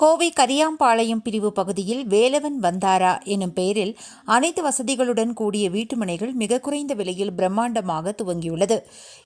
கோவை கரியாம்பாளையம் பிரிவு பகுதியில் வேலவன் வந்தாரா எனும் பெயரில் அனைத்து வசதிகளுடன் கூடிய வீட்டுமனைகள் மிக குறைந்த விலையில் பிரம்மாண்டமாக துவங்கியுள்ளது.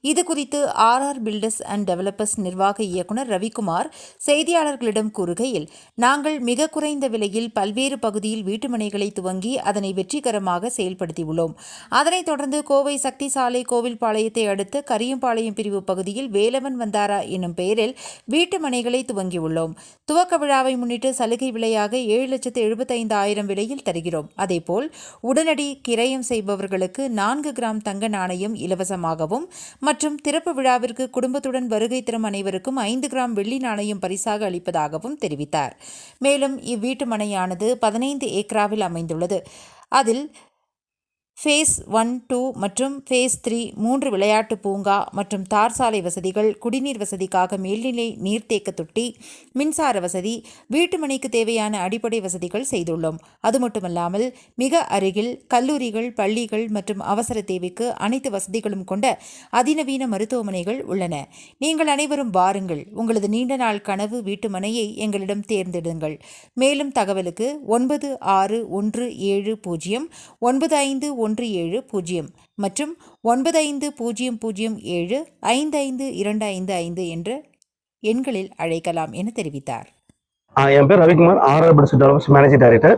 இதுகுறித்து R R builders and developers நிர்வாக இயக்குநர் ரவிக்குமார் செய்தியாளர்களிடம் கூறுகையில் நாங்கள் மிக குறைந்த விலையில் பல்வேறு பகுதியில் வீட்டுமனைகளை துவங்கி அதனை வெற்றிகரமாக செயல்படுத்தியுள்ளோம். அதனைத் தொடர்ந்து கோவை சக்தி சாலை கோவில்பாளையத்தை அடுத்து கரியம்பாளையம் பிரிவு பகுதியில் வேலவன் வந்தாரா எனும் பெயரில் வீட்டுமனைகளை துவங்கியுள்ளோம். துவக்க விழா விழாவை முன்னிட்டு சலுகை விலையாக ஏழு லட்சத்து எழுபத்தைந்து ஆயிரம் விலையில் தருகிறோம். அதேபோல் உடனடி கிரயம் செய்பவர்களுக்கு நான்கு கிராம் தங்க நாணயம் இலவசமாகவும் மற்றும் திறப்பு விழாவிற்கு குடும்பத்துடன் வருகை தரும் அனைவருக்கும் ஐந்து கிராம் வெள்ளி நாணயம் பரிசாக அளிப்பதாகவும் தெரிவித்தார். மேலும் இவ்வீட்டு மனையானது பதினைந்து ஏக்கராவில் அமைந்துள்ளது. அதில் ஃபேஸ் ஒன் டூ மற்றும் ஃபேஸ் த்ரீ மூன்று விளையாட்டு பூங்கா மற்றும் தார் சாலை வசதிகள் குடிநீர் வசதிக்காக மேல்நிலை நீர்த்தேக்க தொட்டி மின்சார வசதி வீட்டு மனைக்கு தேவையான அடிப்படை வசதிகள் செய்துள்ளோம். அது மட்டுமல்லாமல் மிக அருகில் கல்லூரிகள் பள்ளிகள் மற்றும் அவசர தேவைக்கு அனைத்து வசதிகளும் கொண்ட அதிநவீன மருத்துவமனைகள் உள்ளன. நீங்கள் அனைவரும் வாருங்கள். உங்களது நீண்ட நாள் கனவு வீட்டு மனையை எங்களிடம் தேர்ந்தெடுங்கள். மேலும் தகவலுக்கு ஒன்பது ஆறு ஒன்று ஏழு பூஜ்ஜியம் ஒன்பது ஐந்து ஒன்று ஏழு பூஜ்ஜியம் மற்றும் ஒன்பது ஐந்து பூஜ்ஜியம் பூஜ்ஜியம் ஏழு ஐந்து ஐந்து இரண்டு ஐந்து ஐந்து என்ற எண்களில் அழைக்கலாம் என தெரிவித்தார். என் பேர் ரவிக்குமார். ஆர்ஆர் பிடிச்சி டெவலப்ஸ் மேனேஜிங் டைரக்டர்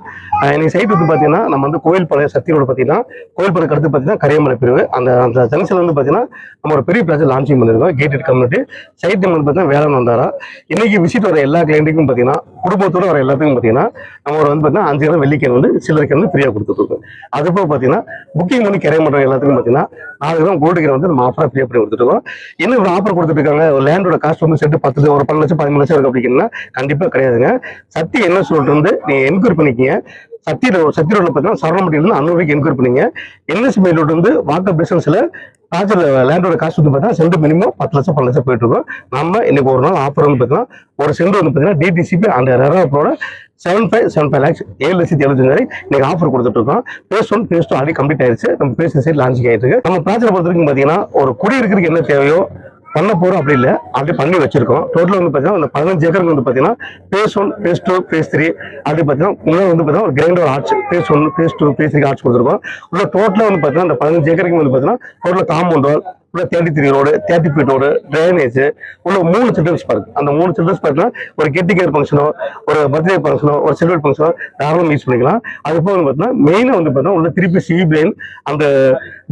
இன்னைக்கு சைட் வந்து பார்த்தீங்கன்னா நம்ம வந்து கோயில்பாளையம் சக்தி ரோடு பார்த்தீங்கன்னா கோயில்பாளையம் அடுத்து பார்த்தீங்கன்னா கரையமலை பிரிவு. அந்த அந்த ஜங்ஷன் வந்து பார்த்தீங்கன்னா நம்ம ஒரு பெரிய பிளாஸ் லான்ச்சிங் பண்ணியிருக்கோம் கேட்டட் கம்யூனிட்டி சைட் நம்ம வந்து பார்த்தீங்கன்னா வேளாண் வந்தாரா. இன்னைக்கு விசிட் வர எல்லா கிளைண்ட்டுக்கும் பார்த்தீங்கன்னா குடும்பத்தோட வர எல்லாத்துக்கும் பார்த்தீங்கன்னா நம்ம ஒரு வந்து பார்த்தீங்கன்னா அஞ்சு கிலோ வெள்ளிக்கிழமை வந்து சிலருக்கு வந்து ஃப்ரீயாக கொடுத்துருக்கோம் அதுபோக பார்த்தீங்கன்னா புக்கிங் பண்ணி கிரையம் எல்லாத்துக்கும் பார்த்தீங்கன்னா அதுதான் கிலோ கோல்டு வந்து நம்ம ஆஃபராக ஃப்ரீயாக பண்ணி கொடுத்துருக்கோம் என்ன ஒரு ஆஃபர் கொடுத்துருக்காங்க ஒரு லேண்டோட காஸ்ட் வந்து செட்டு பத்து ஒரு பன்னெண்டு லட்சம் பதிமூணு லட்சம் இருக்கு அப்படின்னா கண்டிப்பாக கிடையாதுங்க. சக்தி என்ன சொல்லிட்டு வந்து நீங்க என்கொயரி பண்ணிக்கிங்க. சக்தி சக்தி ரோட்ல பார்த்தீங்கன்னா சரவணப்பட்டியிலிருந்து அன்னூறு ரூபாய்க்கு என்கொயர் பண்ணீங்க என்எஸ் ரோட் வந்து வாக்கப் டிஸ்டன்ஸ்ல ப்ராஜெக்ட் லேண்டோட காசு வந்து பார்த்தீங்கன்னா சென்ட் மினிமம் பத்து லட்சம் பத்து லட்சம் போயிட்டு இருக்கோம் நம்ம இன்னைக்கு ஒரு நாள் ஆஃபர் வந்து பார்த்தீங்கன்னா ஒரு சென்ட் வந்து பார்த்தீங்கன்னா டிடிசிபி அந்த ரெரோட seven five seven five lakhs ஏழு லட்சத்தி எழுபத்தஞ்சாயிரம் இன்னைக்கு ஆஃபர் கொடுத்துட்டு இருக்கோம் phase one phase two already complete ஆயிருச்சு. நம்ம பேஸ் சைட் லான்ச் ஆயிருக்கு நம்ம ப்ராஜெக்ட் பொறுத்த வரைக்கும் பார்த்தீங்கன்னா ஒரு குடியிருக்கிறதுக்கு என்ன தேவையோ பண்ண போறோம் அப்படி இல்லை. அப்படி பண்ணி வச்சிருக்கோம். டோட்டல் வந்து பார்த்தீங்கன்னா அந்த பதினஞ்சு ஏக்கருக்கு வந்து பார்த்தீங்கன்னா phase one phase two phase three அப்படி பார்த்தீங்கன்னா முன்னாடி வந்து பார்த்தீங்கன்னா ஒரு grand arches phase one phase two phase three arches கொடுத்துருக்கோம். உள்ள டோட்டலாக வந்து பார்த்தீங்கன்னா அந்த பதினஞ்சு ஏக்கருக்கு வந்து பார்த்தீங்கன்னா டோட்டலாக காம்பவுண்ட் வால் உள்ள thirty three road thirty feet road drainage உள்ள மூணு சில்ட்ரன்ஸ் பார்க் அந்த மூணு சில்ட்ரன்ஸ் பார்க்னா ஒரு கெட்டி கேர் ஃபங்க்ஷனோ ஒரு பர்த்டே ஃபங்க்ஷனோ ஒரு சில்வர் ஃபங்க்ஷனோ தாராளம் யூஸ் பண்ணிக்கலாம். அது போக வந்து பார்த்தீங்கன்னா மெயினாக வந்து பார்த்தீங்கன்னா உள்ள திருப்பி சி பிளேன் அந்த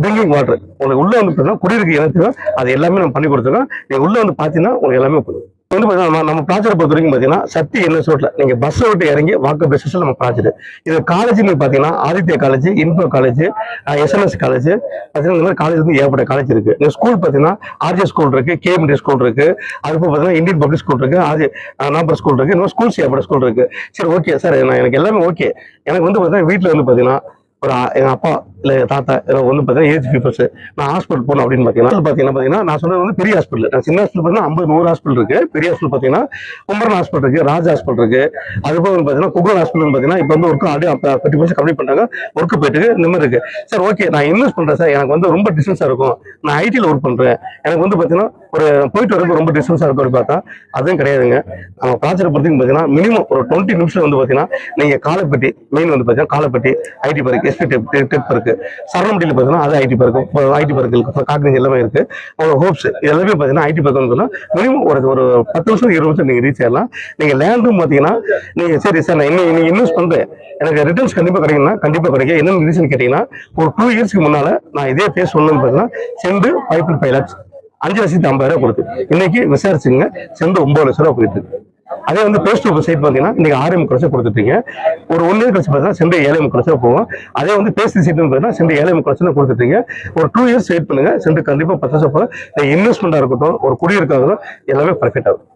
ட்ரிங்கிங் வாட்டர் உங்களுக்கு உள்ளே வந்து பார்த்தீங்கன்னா குடியிருக்க இனத்துக்கு அது எல்லாமே நம்ம பண்ணி கொடுத்துருக்கோம். நீங்கள் உள்ளே வந்து பார்த்தீங்கன்னா உங்களுக்கு எல்லாமே போதும் வந்து பார்த்தீங்கன்னா நம்ம- நம்ம ப்ராஜெக்ட் பொறுத்த வரைக்கும் பார்த்தீங்கன்னா சக்தி என்ன ரோட்ல நீங்கள் பஸ்ஸை விட்டு இறங்கி வாக்கு பேசிஸ்ல நம்ம ப்ராஜெக்ட் இது காலேஜுன்னு பார்த்தீங்கன்னா Aditya college info college SNS college பார்த்தீங்கன்னா இந்த மாதிரி காலேஜ் வந்து ஏகப்பட்ட காலேஜ் இருக்கு. இந்த ஸ்கூல் பார்த்தீங்கன்னா ஆர்ஜே ஸ்கூல் இருக்கு கேஎம்டி ஸ்கூல் இருக்கு அதுக்கு பார்த்தீங்கன்னா இந்தியன் பப்ளிக் ஸ்கூல் இருக்கு ஆர்ஜே நாம்பர் ஸ்கூல் இருக்கு இன்னும் ஸ்கூல்ஸ் ஏகப்பட்ட ஸ்கூல் இருக்கு. சரி ஓகே சார் நான் எனக்கு எல்லாமே ஓகே எனக்கு வந்து பார்த்தீங்கன்னா வீட்டில் வந்து பார்த்தீங்கன்னா ஒரு எங்கள் எங்க அப்பா இல்லை தாத்தா இல்ல ஒன்று பார்த்தீங்கன்னா ஏஜ் பீப்புள்ஸ். நான் ஹாஸ்பிட்டல் போகணும் அப்படின்னு பார்த்தீங்கன்னா பார்த்தீங்கன்னா பார்த்தீங்கன்னா நான் சொன்னது வந்து பெரிய ஹாஸ்பிட்டல் நான் சின்ன ஹாஸ்பிட்டல் பார்த்தீங்கன்னா ஐம்பது நூறு ஹாஸ்பிட்டல் இருக்கு. பெரிய ஹாஸ்பிட்டல் பார்த்தீங்கன்னா குமரன் ஹாஸ்பிட்டல் இருக்கு ராஜ் ஹாஸ்பிட்டல் இருக்கு. அதுபோல் வந்து பார்த்தீங்கன்னா குகன் ஹாஸ்பிட்டல் பார்த்தீங்கன்னா இப்போ வந்து ஒர்க் அப்படியே ஃபிஃப்டி பர்சன்ட் கம்ப்ளீட் பண்ணிட்டாங்க. ஒர்க்கு போயிட்டு இந்த மாதிரி இருக்கு. சார் ஓகே நான் இன்வெஸ்ட் பண்ணுறேன் சார் எனக்கு வந்து ரொம்ப டிஸ்டன்ஸாக இருக்கும். நான் ஐடியில் ஒர்க் பண்ணுறேன் எனக்கு வந்து பார்த்தீங்கன்னா ஒரு போயிட்டு வரது ரொம்ப டிஸ்டன்ஸாக இருக்கும் பார்த்தா. அதுவும் கிடையாதுங்க. நம்ம ப்ராஜெக்ட் பொறுத்தவரைக்கும் பார்த்தீங்கன்னா மினிமம் ஒரு டுவெண்ட்டி நிமிஷம் வந்து பார்த்தீங்கன்னா நீங்கள் காலப்பட்டி மெயின் வந்து பார்த்தீங்கன்னா காலப்பட்டி ஐடி பார்க்கு எஸ்பி டெப் டெப் இருக்கு. சரணமடியில் பார்த்தீங்கன்னா அது ஐடி பார்க் ஐடி பார்க் இருக்கு. காக்னிஸ் எல்லாமே இருக்கு. உங்களோட ஹோப்ஸ் எல்லாமே பார்த்தீங்கன்னா ஐடி பார்க் வந்து மினிமம் ஒரு ஒரு பத்து வருஷம் இருபது வருஷம் நீங்க ரீச் ஆகலாம் நீங்கள் லேண்டும் பார்த்தீங்கன்னா நீங்க சரி சார் நான் இன்னும் நீங்க இன்வெஸ்ட் பண்றேன். எனக்கு ரிட்டர்ன்ஸ் கண்டிப்பாக கிடைக்கும்னா கண்டிப்பா கிடைக்கும். என்னென்ன ரீசன் கேட்டீங்கன்னா ஒரு டூ இயர்ஸ்க்கு முன்னால் நான் இதே பேஸ் ஒன்னு பார்த்தீங்கன்னா செண்டு ஃபைவ் ஃபைவ் லேக்ஸ் அஞ்சு லட்சத்தி ஐம்பதாயிரம் கொடுத்து. இன்னைக்கு விசாரிச்சுங்க செண்டு ஒன்பது லட்ச ரூபா போயிட்டு இருக்கு. அதே வந்து பேஸ்ட் டூ சைட் பார்த்தீங்கன்னா நீங்க ஆறு முக்கால் லட்சம் கொடுத்துட்டீங்க ஒரு ஒன் இயர் கழிச்சு பார்த்தீங்கன்னா செண்டு ஏழை முக்கால் லட்சம் போகும். அதே வந்து பேஸ்ட் சைட் பார்த்தீங்கன்னா செண்டு ஏழை முக்கால் லட்சம் கொடுத்துட்டீங்க ஒரு டூ இயர்ஸ் வெயிட் பண்ணுங்க. சென்று கண்டிப்பா பத்து லட்சம் போகும் இருக்கட்டும் ஒரு குடியிருக்காகட்டும் எல்லாமே பர்ஃபெக்ட் ஆகும்